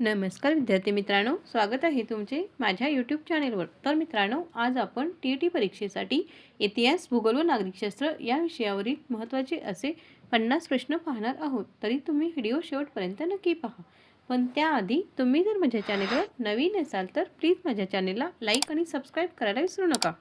नमस्कार विद्यार्थी मित्रांनो स्वागत आहे तुमचे माझ्या यूट्यूब चॅनेलवर तर मित्रांनो आज आपण टी ई टी परीक्षेसाठी इतिहास भूगोल व नागरिकशास्त्र या विषयावरील महत्त्वाचे असे पन्नास प्रश्न पाहणार आहोत. तरी तुम्ही व्हिडिओ शेवटपर्यंत नक्की पहा. पण त्याआधी तुम्ही जर माझ्या चॅनेलवर नवीन असाल तर प्लीज माझ्या चॅनेलला लाईक आणि सबस्क्राईब करायला विसरू नका.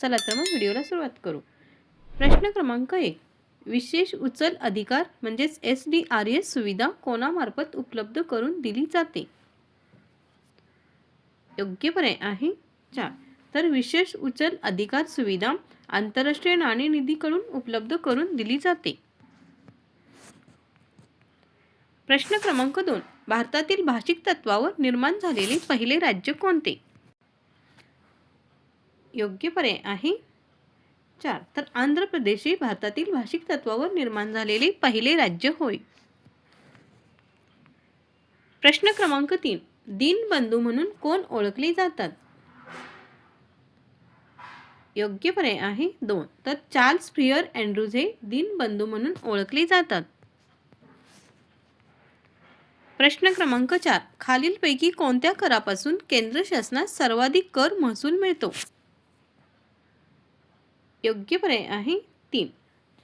चला तर मग व्हिडिओला सुरुवात करू. प्रश्न क्रमांक एक. विशेष उचल अधिकार म्हणजेच एस डी आर एस सुविधा कोणामार्फत उपलब्ध करून दिली जाते? योग्य पर्याय आहे. चार. तर विशेष उचल अधिकार सुविधा आंतरराष्ट्रीय नाणेनिधीकडून उपलब्ध करून दिली जाते. प्रश्न क्रमांक दोन. भारतातील भाषिक तत्वावर निर्माण झालेले पहिले राज्य कोणते? योग्य पर्याय आहे. चार. तर आंध्र प्रदेश हे भारतातील भाषिक तत्वावर निर्माण झालेले पहिले राज्य होय. प्रश्न क्रमांक तीन. दीनबंधू म्हणून कोण ओळखले जातात? योग्य पर्याय आहे दोन. तर चार्ल्स फ्रियर अँड्रूज हे दीनबंधू म्हणून ओळखले जातात. प्रश्न क्रमांक चार. खालीलपैकी कोणत्या करापासून केंद्र शासनास सर्वाधिक कर महसूल मिळतो? योग्य पर्याय आहे तीन.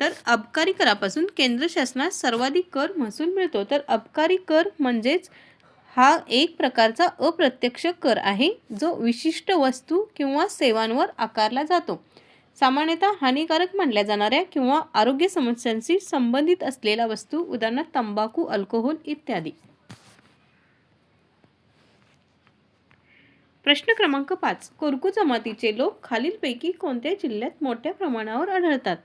तर अबकारी करापासून केंद्र शासनास सर्वाधिक कर महसूल मिळतो. तर अबकारी कर म्हणजेच हा एक प्रकारचा अप्रत्यक्ष कर आहे जो विशिष्ट वस्तू किंवा सेवांवर आकारला जातो. सामान्यतः हानिकारक मानल्या जाणाऱ्या किंवा आरोग्य समस्यांशी संबंधित असलेल्या वस्तू उदाहरणार्थ तंबाखू अल्कोहोल इत्यादी. प्रश्न क्रमांक पाच. कोरकू जमातीचे लोक खालीलपैकी कोणत्या जिल्ह्यात मोठ्या प्रमाणावर आढळतात?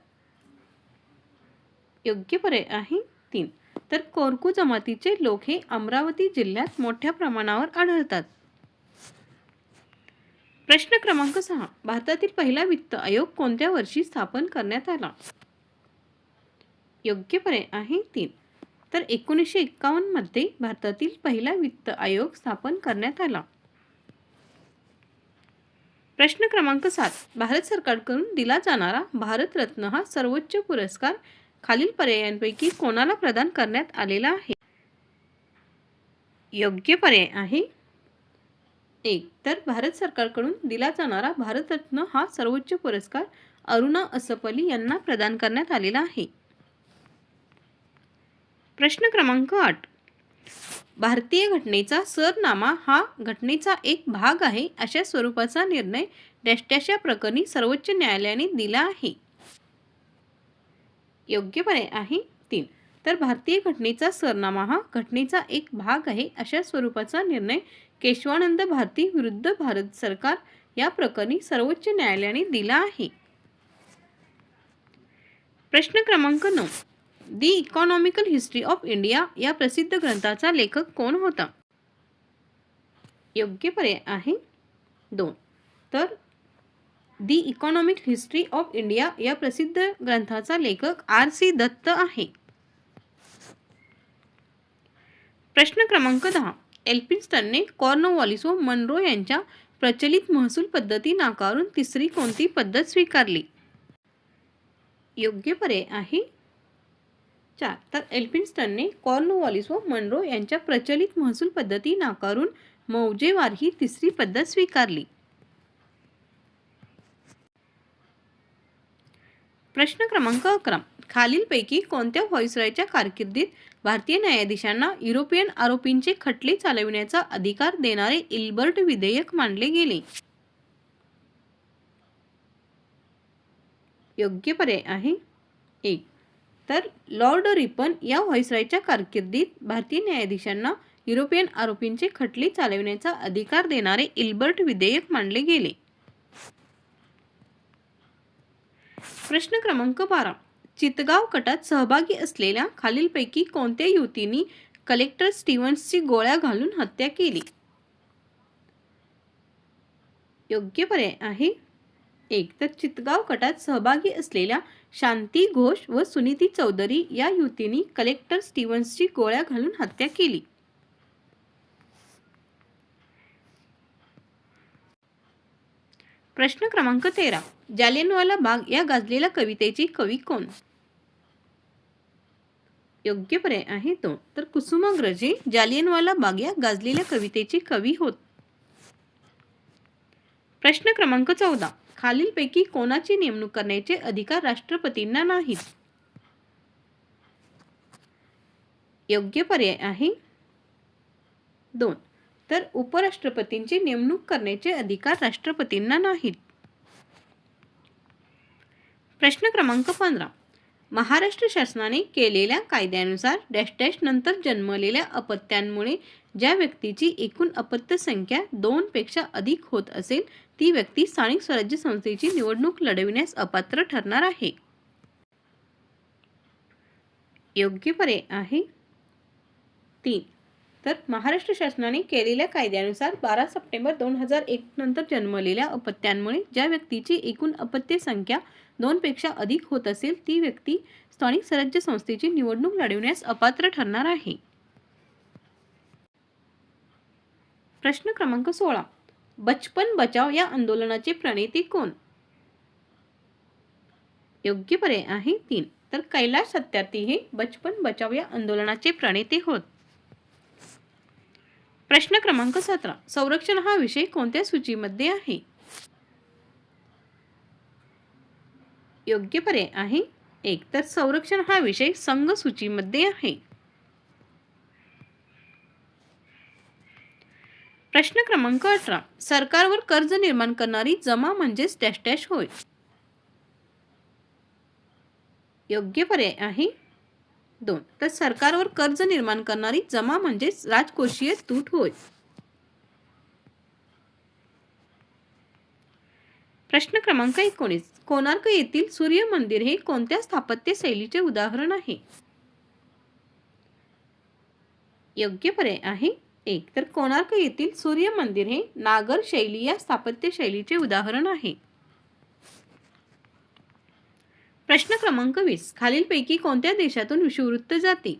योग्य पर्याय आहे तीन. तर कोरकू जमातीचे लोक हे अमरावती जिल्ह्यात मोठ्या प्रमाणावर आढळतात. प्रश्न क्रमांक सहा. भारतातील पहिला वित्त आयोग कोणत्या वर्षी स्थापन करण्यात आला? योग्य पर्याय आहे तीन. तर एकोणीसशे एक्कावन्नमध्ये भारतातील पहिला वित्त आयोग स्थापन करण्यात आला. प्रश्न क्रमांक सात. भारत सरकारकडून दिला जाणारा भारतरत्न हा सर्वोच्च पुरस्कार खालील पर्यायांपैकी कोणाला प्रदान करण्यात आलेला आहे? योग्य पर्याय आहे. एक. तर भारत सरकारकडून दिला जाणारा भारतरत्न हा सर्वोच्च पुरस्कार अरुणा असपली यांना प्रदान करण्यात आलेला आहे. प्रश्न क्रमांक आठ. भारतीय घटनेचा सरनामा हा घटनेचा एक भाग आहे अशा स्वरूपाचा निर्णय डॅशटॅशा प्रकरणी सर्वोच्च न्यायालयाने दिला आहे. योग्य पर्याय आहे तीन. तर भारतीय घटनेचा सरनामा हा घटनेचा एक भाग आहे अशा स्वरूपाचा निर्णय केशवानंद भारती विरुद्ध भारत सरकार या प्रकरणी सर्वोच्च न्यायालयाने दिला आहे. प्रश्न क्रमांक नऊ. The economical history of India या प्रसिद्ध ग्रंथाचा लेखक कोण होता? योग्य पर्याय आहे दोन. तर the economic history of India या प्रसिद्ध ग्रंथाचा लेखक आर सी दत्त आहे. प्रश्न क्रमांक दहा. एल्पिन्स्टनने कॉर्नवॉलिस व मनरो यांच्या प्रचलित महसूल पद्धती नाकारून तिसरी कोणती पद्धत स्वीकारली? योग्य पर्याय आहे चार. तर एल्फिन्स्टनने कॉर्नवॉलिस व मनरो यांच्या प्रचलित महसूल पद्धती नाकारून मौजेवार ही तिसरी पद्धत स्वीकारली. प्रश्न क्रमांक अकरा. खालीलपैकी कोणत्या व्हॉइसरॉयच्या कारकिर्दीत भारतीय न्यायाधीशांना युरोपियन आरोपींचे खटले चालविण्याचा अधिकार देणारे इल्बर्ट विधेयक मांडले गेले? योग्य पर्याय आहे. एक. तर लॉर्ड रिपन या व्हॉइसरॉयच्या कारकिर्दीत भारतीय न्यायाधीशांना युरोपियन आरोपींचे खटले चालविण्याचा अधिकार देणारे इल्बर्ट विधेयक मांडले गेले. प्रश्न क्रमांक बारा. चितगाव कटात सहभागी असलेल्या खालीलपैकी कोणत्या युवतींनी कलेक्टर स्टीव्हन्सची गोळ्या घालून हत्या केली? योग्य पर्याय आहे एक तर चितगाव कटात सहभागी असलेल्या शांती घोष व सुनीती चौधरी या युतीनी कलेक्टर स्टीव्हन्सची गोळ्या घालून हत्या केली. प्रश्न क्रमांक तेरा. जालियनवाला बाग या गाजलेल्या कवितेची कवी कोण? योग्य पर्याय आहे तो. तर कुसुमाग्रजे जालियनवाला बाग या गाजलेल्या कवितेची कवी होत. प्रश्न क्रमांक चौदा. खालीलपैकी कोणाची नेमणूक करण्याचे अधिकार राष्ट्रपतींना नाहीत? योग्य पर्याय आहे? दोन. तर उपराष्ट्रपतींची नेमणूक करण्याचे अधिकार राष्ट्रपतींना नाहीत. प्रश्न क्रमांक पंधरा. महाराष्ट्र शासनाने केलेल्या कायद्यानुसार डॅश डॅश नंतर जन्मलेल्या अपत्यांमुळे ज्या व्यक्तीची एकूण अपत्य संख्या दोनपेक्षा अधिक होत असेल ती व्यक्ती स्थानिक स्वराज्य संस्थेची निवडणूक लढविण्यास अपात्र ठरणार आहे. योग्य पर्याय आहे. तीन. तर महाराष्ट्र शासनाने केलेल्या कायद्यानुसार बारा सप्टेंबर दोन हजार एक नंतर जन्मलेल्या अपत्यांमुळे ज्या व्यक्तीची एकूण अपत्य संख्या दोनपेक्षा अधिक होत असेल ती व्यक्ती स्थानिक स्वराज्य संस्थेची निवडणूक लढविण्यास अपात्र ठरणार आहे. प्रश्न क्रमांक सोळा. बचपन बचाव या आंदोलनाचे प्रणेते कोण? योग्य पर्याय आहे तीन. तर कैलाश सत्यार्थी हे बचपन बचाव या आंदोलनाचे प्रणेते होत. प्रश्न क्रमांक सतरा. संरक्षण हा विषय कोणत्या सूचीमध्ये आहे? योग्य पर्याय आहे एक. तर संरक्षण हा विषय संघ सूचीमध्ये आहे. प्रश्न क्रमांक अठरा. सरकारवर कर्ज निर्माण करणारी जमा म्हणजेच डॅश डॅश होय. योग्य पर्याय आहे. दोन. तर सरकारवर कर्ज निर्माण करणारी जमा म्हणजेच राजकोषीय तूट होय. प्रश्न क्रमांक एकोणीस. कोणार्क येथील सूर्य मंदिर हे कोणत्या स्थापत्य शैलीचे उदाहरण आहे? योग्य पर्याय आहे. एक तर कोणार्क येथील सूर्य मंदिर हे नागर शैली या स्थापत्य शैलीचे उदाहरण आहे. प्रश्न क्रमांक वीस. खालीलपैकी कोणत्या देशातून विषुववृत्त जाते?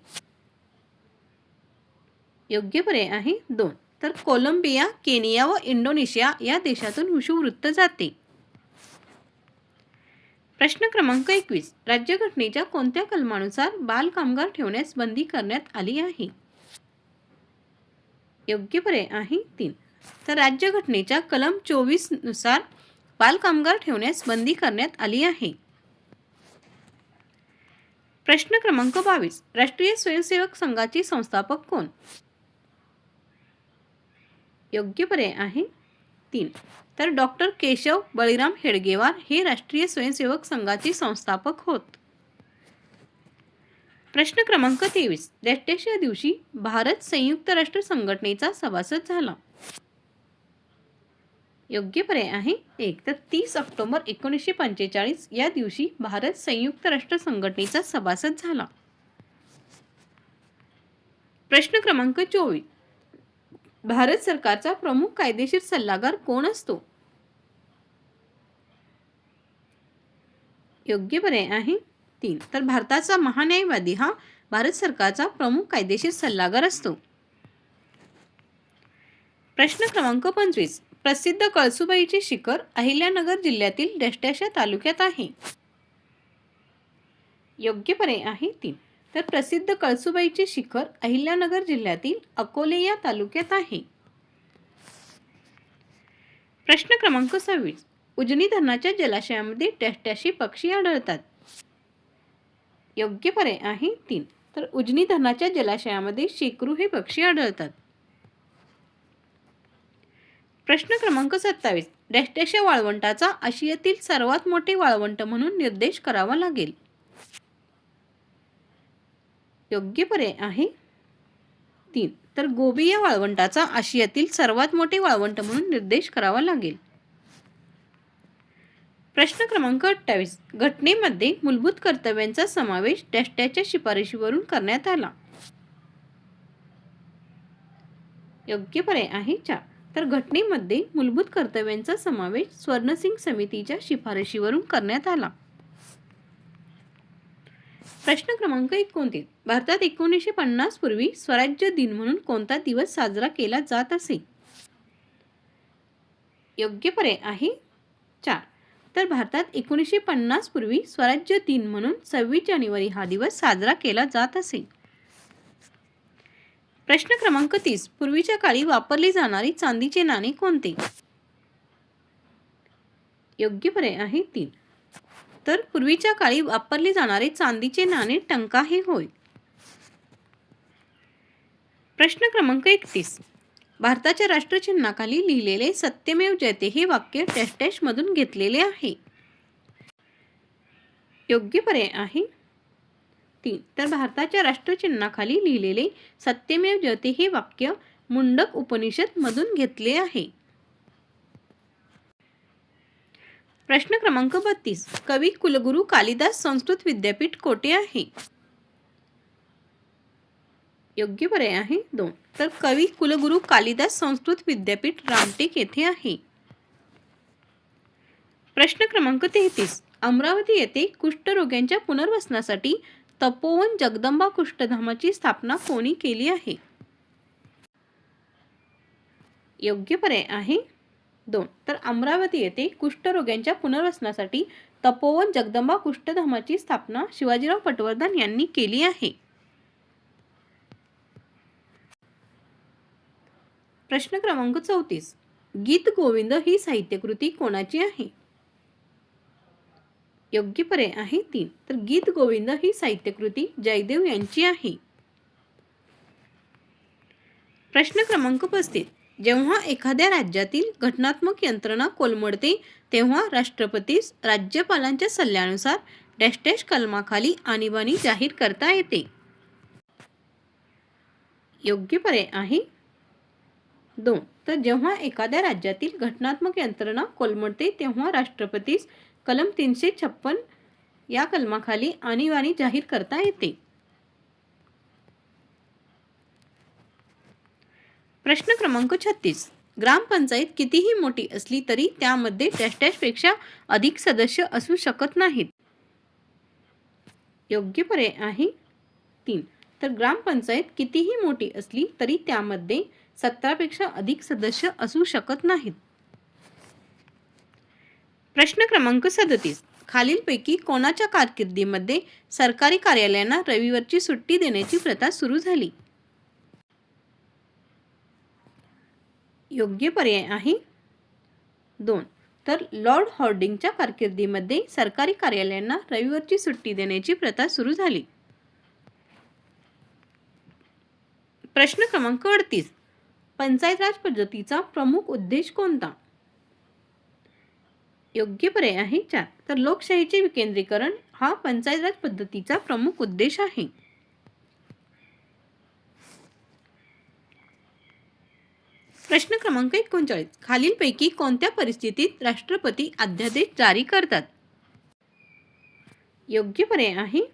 योग्य पर्याय आहे दोन. तर कोलंबिया केनिया व इंडोनेशिया या देशातून विषुववृत्त जाते. प्रश्न क्रमांक एकवीस. राज्यघटनेच्या कोणत्या कलमानुसार बालकामगार ठेवण्यास बंदी करण्यात आली आहे? योग्य पर्याय आहे तीन. तर राज्यघटनेच्या कलम चोवीसनुसार बालकामगार ठेवण्यास बंदी करण्यात आली आहे. प्रश्न क्रमांक बावीस. राष्ट्रीय स्वयंसेवक संघाचे संस्थापक कोण? योग्य पर्याय आहे तीन. तर डॉक्टर केशव बळीराम हेडगेवार हे राष्ट्रीय स्वयंसेवक संघाचे संस्थापक होत. प्रश्न क्रमांक तेवीस. या दिवशी भारत संयुक्त राष्ट्र संघटनेचा सभासद झाला. योग्य पर्याय आहे एक. तर तीस ऑक्टोबर एकोणीसशे पंचेचाळीस या दिवशी भारत संयुक्त राष्ट्र संघटनेचा सभासद झाला. प्रश्न क्रमांक चोवीस. भारत सरकारचा प्रमुख कायदेशीर सल्लागार कोण असतो? योग्य पर्याय आहे तीन. तर भारताचा महान्यायवादी हा भारत सरकारचा प्रमुख कायदेशीर सल्लागार असतो. प्रश्न क्रमांक पंचवीस. प्रसिद्ध कळसुबाईचे शिखर अहिल्यानगर जिल्ह्यातील डष्ट्याशा तालुक्यात आहे. योग्य पर्याय आहे तीन. तर प्रसिद्ध कळसुबाईचे शिखर अहिल्यानगर जिल्ह्यातील अकोले या तालुक्यात आहे. प्रश्न क्रमांक सव्वीस. उजनी धरणाच्या जलाशयामध्ये डॅशडॅशी पक्षी आढळतात. योग्य पर्याय आहे तीन. तर उजनी धरणाच्या जलाशयामध्ये शेकरू हे पक्षी आढळतात. प्रश्न क्रमांक सत्तावीस. डॅशडॅशा वाळवंटाचा आशियातील सर्वात मोठे वाळवंट म्हणून निर्देश करावा लागेल. योग्य पर्याय आहे तीन. तर गोबी या वाळवंटाचा आशियातील सर्वात मोठे वाळवंट म्हणून निर्देश करावा लागेल. प्रश्न क्रमांक अठ्ठावीस. घटनेमध्ये मूलभूत कर्तव्यांचा समावेश डॅशटॅच्या शिफारशीवरून करण्यात आला. योग्य पर्याय आहे चार. तर घटनेमध्ये मूलभूत कर्तव्यांचा समावेश स्वर्णसिंग समितीच्या शिफारशीवरून करण्यात आला. प्रश्न क्रमांक एकोणतीस. भारतात एकोणीसशे पन्नास पूर्वी स्वराज्य दिन म्हणून कोणता दिवस साजरा केला जात असे? योग्य पर्याय आहे चार. तर भारतात एकोणीसशे पन्नास पूर्वी स्वराज्य दिन म्हणून सव्वीस जानेवारी हा दिवस साजरा केला जात असे. प्रश्न क्रमांक तीस. पूर्वीच्या काळी वापरली जाणारे चांदीचे नाणे कोणते? योग्य पर्याय आहे तीन. तर पूर्वीच्या काळी वापरले जाणारे चांदीचे नाणे टंका हे होय. प्रश्न क्रमांक एकतीस. भारताच्या राष्ट्रचिन्हाखाली लिहिलेले सत्यमेव जयते हे वाक्य डॅश घेतलेले आहे. योग्य पर्याय आहे. तीन. तर भारताच्या राष्ट्रचिन्हाखाली लिहिलेले सत्यमेव जयते हे वाक्य मुंडक उपनिषद मधून घेतले आहे. प्रश्न क्रमांक बत्तीस. कवी कुलगुरू कालिदास संस्कृत विद्यापीठ कोठे आहे? योग्य पर्याय आहे दोन. तर कवी कुलगुरू कालिदास संस्कृत विद्यापीठ रामटेक येथे आहे. प्रश्न क्रमांक तेहतीस. अमरावती येथे कुष्ठरोग्यांच्या पुनर्वसनासाठी तपोवन जगदंबा कुष्ठधामाची स्थापना कोणी केली आहे? योग्य पर्याय आहे दोन. तर अमरावती येथे कुष्ठरोग्यांच्या पुनर्वसनासाठी तपोवन जगदंबा कुष्ठधामाची स्थापना शिवाजीराव पटवर्धन यांनी केली आहे. प्रश्न क्रमांक चौतीस. गीत गोविंद ही साहित्यकृती कोणाची आहे? योग्य पर्याय आहे तीन. तर गीत गोविंद ही साहित्यकृती जयदेव यांची आहे. प्रश्न क्रमांक पस्तीस. जेव्हा एखाद्या राज्यातील घटनात्मक यंत्रणा कोलमडते तेव्हा राष्ट्रपतीस राज्यपालांच्या सल्ल्यानुसार डॅश डॅश कलमाखाली आणीबाणी जाहीर करता येते. योग्य पर्याय आहे दोन. तर जेव्हा एखाद्या राज्यातील घटनात्मक यंत्रणा कोलमडते तेव्हा राष्ट्रपतीस कलम तीनशे छप्पन या कलमाखाली आणीबाणी जाहीर करता येते. प्रश्न क्रमांक छत्तीस. ग्रामपंचायत कितीही मोठी असली तरी त्यामध्ये डॅश अधिक सदस्य असू शकत नाहीत. योग्य पर्याय आहे तीन. तर ग्रामपंचायत कितीही मोठी असली तरी त्यामध्ये सतरापेक्षा अधिक सदस्य असू शकत नाहीत. प्रश्न क्रमांक सदतीस. खालीलपैकी कोणाच्या कारकिर्दीमध्ये सरकारी कार्यालयांना रविवारची सुट्टी देण्याची प्रथा सुरू झाली? योग्य पर्याय आहे? दोन. तर लॉर्ड हॉर्डिंगच्या कारकिर्दीमध्ये सरकारी कार्यालयांना रविवारची सुट्टी देण्याची प्रथा सुरू झाली. प्रश्न क्रमांक अडतीस. पंचायत राज पद्धतीचा प्रमुख उद्देश कोणता? योग्य पर्याय आहे चार. तर लोकशाहीचे विकेंद्रीकरण हा पंचायत राज पद्धतीचा प्रमुख उद्देश आहे. प्रश्न क्रमांक एकोणचाळीस. खालीलपैकी कोणत्या परिस्थितीत राष्ट्रपती अध्यादेश जारी करतात? योग्य पर्याय आहे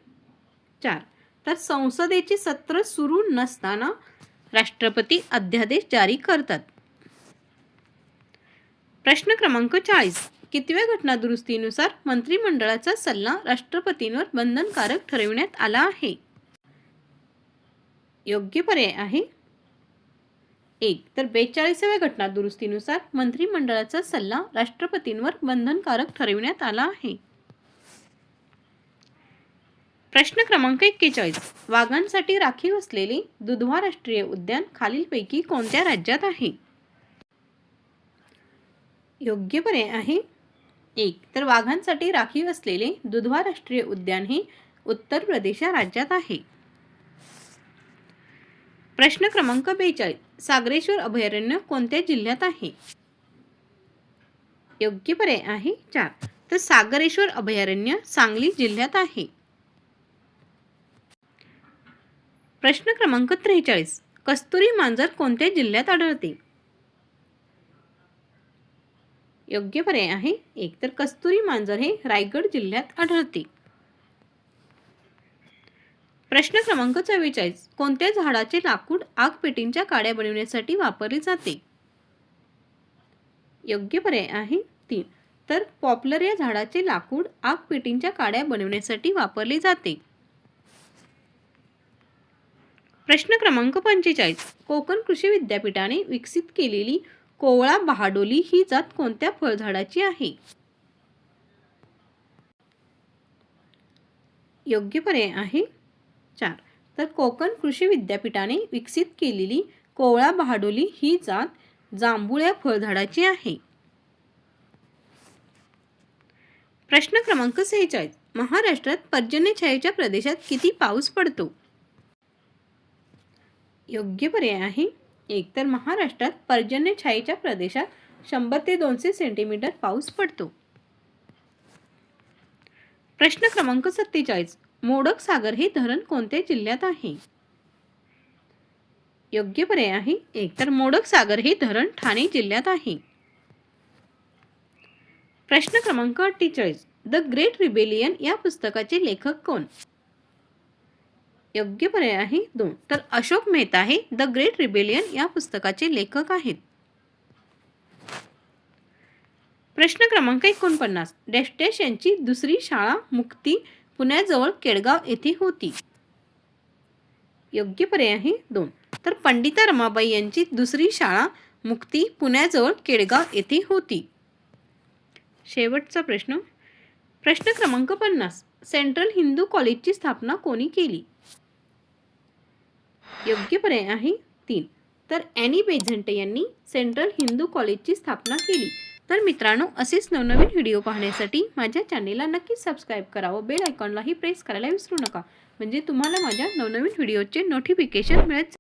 चार. तर संसदेचे सत्र सुरू नसताना राष्ट्रपती अध्यादेश जारी करतात. प्रश्न क्रमांक चाळीस. कितव्या घटनादुरुस्तीनुसार मंत्रिमंडळाचा सल्ला राष्ट्रपतींवर बंधनकारक ठरविण्यात आला आहे? योग्य पर्याय आहे. एक तर बेचाळीसाव्या घटना दुरुस्तीनुसार मंत्रिमंडळाचा सल्ला राष्ट्रपतींवर बंधनकारक ठरविण्यात आला आहे. प्रश्न क्रमांक एक्केचाळीस. वाघांसाठी राखीव असलेले दुधवा राष्ट्रीय उद्यान खालीलपैकी कोणत्या राज्यात आहे? योग्य पर्याय आहे. एक तर वाघांसाठी राखीव असलेले दुधवा राष्ट्रीय उद्यान हे उत्तर प्रदेश या राज्यात आहे. प्रश्न क्रमांक बेचाळीस सागरेश्वर अभयारण्य कोणत्या जिल्ह्यात आहे? योग्य पर्याय आहे चार तर सागरेश्वर अभयारण्य सांगली जिल्ह्यात आहे. प्रश्न क्रमांक त्रेचाळीस. कस्तुरी मांजर कोणत्या जिल्ह्यात आढळते? योग्य पर्याय आहे एक. तर कस्तुरी मांजर हे रायगड जिल्ह्यात आढळते. प्रश्न क्रमांक चव्वेचाळीस. कोणत्या झाडाचे लाकूड आग पेटींच्या काड्या बनवण्यासाठी वापरले जाते? योग्य पर्याय आहे तीन. तर पॉप्युलर या झाडाचे लाकूड आग पेटींच्या काड्या बनवण्यासाठी वापरले जाते. प्रश्न क्रमांक पंचेचाळीस. कोकण कृषी विद्यापीठाने विकसित केलेली कोवळा बहाडोली ही जात कोणत्या फळझाडाची आहे? योग्य पर्याय आहे चार. तर कोकण कृषी विद्यापीठाने विकसित केलेली कोवळा बहाडोली ही जात जांभुळ्या फळझाडाची आहे. प्रश्न क्रमांक सेहेचाळीस. महाराष्ट्रात पर्जन्यछायेच्या प्रदेशात किती पाऊस पडतो? योग्य पर्याय आहे. एक तर महाराष्ट्रात पर्जन्यछायेच्या प्रदेशात शंभर ते दोनशे सेंटीमीटर पाऊस पडतो. प्रश्न क्रमांक सत्तेचाळीस. मोडक सागर हे धरण कोणत्या जिल्ह्यात आहे? योग्य पर्याय आहे. एकतर मोडक सागर हे धरण ठाणे जिल्ह्यात आहे. प्रश्न क्रमांक अठ्ठेचाळीस. द ग्रेट रिबेलियन या पुस्तकाचे लेखक कोण? योग्य पर्याय आहे दोन. तर अशोक मेहता हे द ग्रेट रिबेलियन या पुस्तकाचे लेखक आहेत. प्रश्न क्रमांक एकोणपन्नास. डेस्टेश यांची दुसरी शाळा मुक्ती पुण्याजवळ केडगाव येथे होती. योग्य पर्याय आहे दोन. तर पंडिता रमाबाई यांची दुसरी शाळा मुक्ती पुण्याजवळ केडगाव येथे होती. शेवटचा प्रश्न. प्रश्न क्रमांक पन्नास. सेंट्रल हिंदू कॉलेजची स्थापना कोणी केली? योग्य पर्याय आहे तीन. तर ॲनी बेझंट यांनी सेंट्रल हिंदू कॉलेजची स्थापना केली. तर मित्रांनो असेच नवनवीन व्हिडिओ पाहण्यासाठी माझ्या चॅनेलला नक्कीच सबस्क्राईब करा व बेल आयकॉनलाही प्रेस करायला विसरू नका. म्हणजे तुम्हाला माझ्या नवनवीन व्हिडिओचे नोटिफिकेशन मिळत जाईल